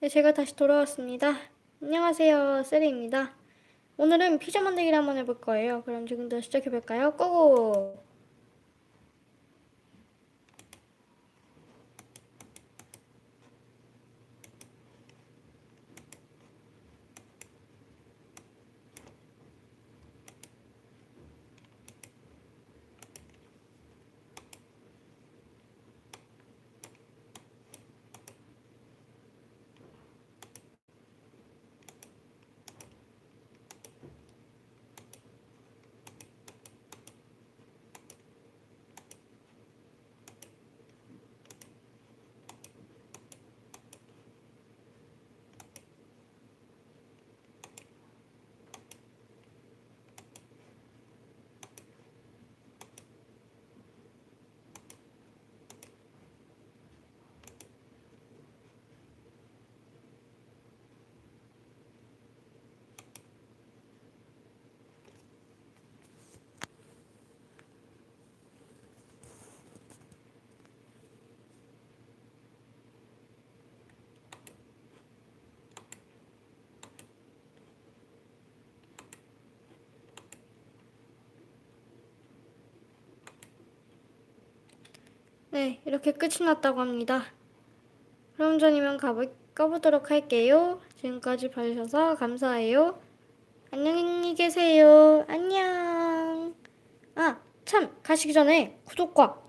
네, 제가 다시 돌아왔습니다. 안녕하세요, 셀리입니다. 오늘은 피자 만들기를 한번 해볼 거예요. 그럼 지금부터 시작해볼까요? 고고! 네, 이렇게 끝이 났다고 합니다. 그럼 전 이만 가보, 가보도록 할게요. 지금까지 봐주셔서 감사해요. 안녕히 계세요. 안녕. 아, 참, 가시기 전에 구독과 좋아요